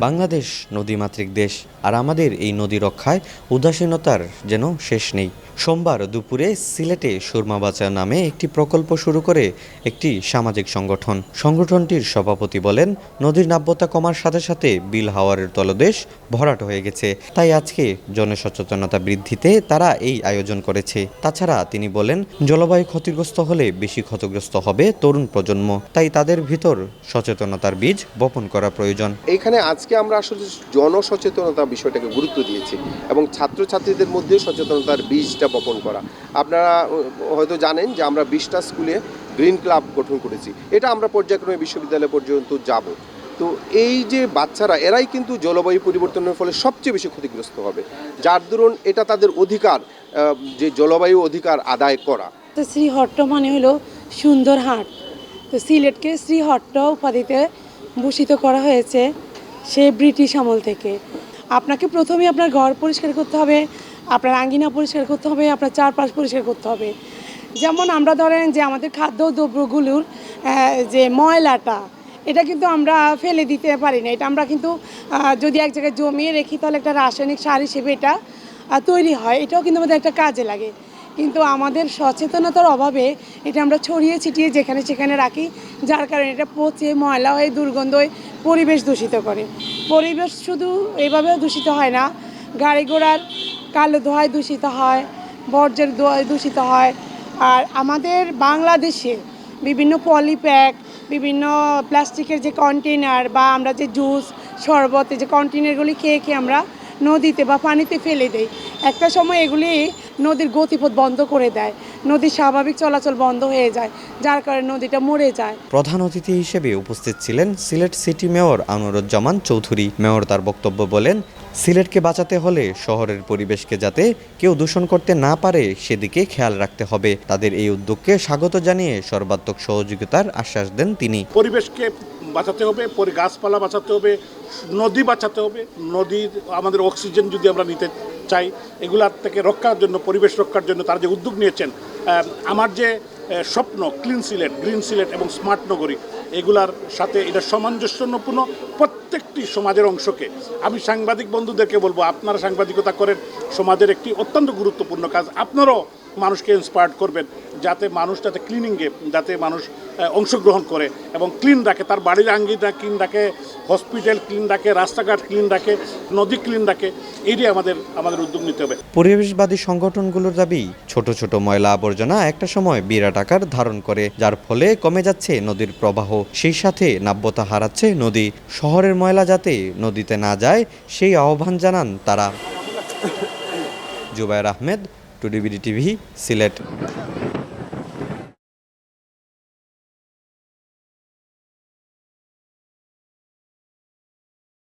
বাংলাদেশ নদীমাতৃক দেশ। আর আমাদের এই নদী রক্ষায় উদাসীনতার যেন শেষ নেই। সোমবার দুপুরে সিলেটে সুরমা বাঁচা নামে একটি প্রকল্প শুরু করে একটি সামাজিক সংগঠন। সংগঠনটির সভাপতি বলেন, নদীর নাব্যতা কমার সাথে সাথে বিল হাওয়ারের তলদেশ ভরাট হয়ে গেছে। তাই আজকে জনসচেতনতা বৃদ্ধিতে তারা এই আয়োজন করেছে। তাছাড়া তিনি বলেন, জলবায়ু ক্ষতিগ্রস্ত হলে বেশি ক্ষতিগ্রস্ত হবে তরুণ প্রজন্ম। তাই তাদের ভিতর সচেতনতার বীজ বপন করা প্রয়োজন। এখানে আজকে আমরা আসলে জনসচেতনতা বিষয়টাকে গুরুত্ব দিয়েছি এবং ছাত্রছাত্রীদের মধ্যে সচেতনতার বীজটা বপন করা। আপনারা হয়তো জানেন যে আমরা বিশটা স্কুলে গ্রিন ক্লাব গঠন করেছি। এটা আমরা পর্যায়ক্রমে বিশ্ববিদ্যালয় পর্যন্ত যাব। তো এই যে বাচ্চারা, এরাই কিন্তু জলবায়ু পরিবর্তনের ফলে সবচেয়ে বেশি ক্ষতিগ্রস্ত হবে। যার দরুন এটা তাদের অধিকার যে জলবায়ু অধিকার আদায় করা। তো শ্রীহট্ট মানে হলো সুন্দর হাট। তো সিলেটকে শ্রীহট্ট উপাধিতে ভূষিত করা হয়েছে সে ব্রিটিশ আমল থেকে। আপনাকে প্রথমে আপনার ঘর পরিষ্কার করতে হবে, আপনার আঙ্গিনা পরিষ্কার করতে হবে, আপনার চারপাশ পরিষ্কার করতে হবে। যেমন আমরা ধরেন যে আমাদের খাদ্য দ্রব্যগুলোর যে ময়লাটা, এটা কিন্তু আমরা ফেলে দিতে পারি না। এটা আমরা কিন্তু যদি এক জায়গায় জমিয়ে রেখি, তাহলে একটা রাসায়নিক সার হিসেবে এটা তৈরি হয়। এটাও কিন্তু আমাদের একটা কাজে লাগে। কিন্তু আমাদের সচেতনতার অভাবে এটা আমরা ছড়িয়ে ছিটিয়ে যেখানে সেখানে রাখি, যার কারণে এটা পচে, ময়লা হয়ে, দুর্গন্ধ হয়ে পরিবেশ দূষিত করে। পরিবেশ শুধু এইভাবেও দূষিত হয় না। গাড়ি ঘোড়ার কালো ধোঁয়ায় দূষিত হয়, বর্জ্যের ধোঁয়ায় দূষিত হয়। আর আমাদের বাংলাদেশে বিভিন্ন পলিপ্যাক, বিভিন্ন প্লাস্টিকের যে কন্টেনার বা আমরা যে জুস, শরবতে যে কন্টেনারগুলি খেয়ে খেয়ে আমরা নদীতে বা পানিতে ফেলে দেই। একটা সময় এগুলি নদীর গতিপথ বন্ধ করে দেয়। নদীর স্বাভাবিক চলাচল বন্ধ হয়ে যায় যার কারণে নদীটা মরে যায়। প্রধান অতিথি হিসেবে উপস্থিত ছিলেন Sylhet city mayor Anwaruzzaman Chowdhury. Mayor তার বক্তব্য বলেন সিলেটকে বাঁচাতে হলে শহরের পরিবেশকে যাতে কেউ দূষণ করতে না পারে সেদিকে খেয়াল রাখতে হবে। তাদের এই উদ্যোগকে স্বাগত জানিয়ে সর্বাত্মক সহযোগিতার আশ্বাস দেন তিনি। পরিবেশকে বাঁচাতে হবে, পরে গাছপালা বাঁচাতে হবে, নদী বাঁচাতে হবে নদীর আমাদের অক্সিজেন যদি আমরা নিতে চাই, এগুলার থেকে রক্ষার জন্য, পরিবেশ রক্ষার জন্য তারা যে উদ্যোগ নিয়েছেন আমার যে স্বপ্ন ক্লিন সিলেট গ্রিন সিলেট এবং স্মার্ট নগরী এগুলার সাথে এটা সামঞ্জস্যপূর্ণ প্রত্যেকটি সমাজের অংশকে। আমি সাংবাদিক বন্ধুদেরকে বলব, আপনারা সাংবাদিকতা করেন, সমাজের একটি অত্যন্ত গুরুত্বপূর্ণ কাজ। আপনারাও মানুষকে ইন্সপায়ার্ড করবেন যাতে মানুষ যাতে ক্লিনিংয়ে যাতে মানুষ অংশগ্রহণ করে এবং ক্লিন রাখে। তার বাড়ির আঙ্গিনা ক্লিন রাখে হসপিটাল ক্লিন রাখে রাস্তাঘাট ক্লিন রাখে নদী ক্লিন রাখে এটি আমাদের আমাদের উদ্যোগ নিতে হবে। পরিবেশবাদী সংগঠনগুলোর দাবি ছোট ছোট ময়লা আবর্জনা একটা সময় বিরাট আকার ধারণ করে যার ফলে কমে যাচ্ছে নদীর প্রবাহ। সেই সাথে নাব্যতা হারাচ্ছে নদী। শহরের ময়লা যাতে নদীতে না যায় সেই আহ্বান জানান তারা। জুবায়ের আহমেদ টুডিবিডি টিভি সিলেট।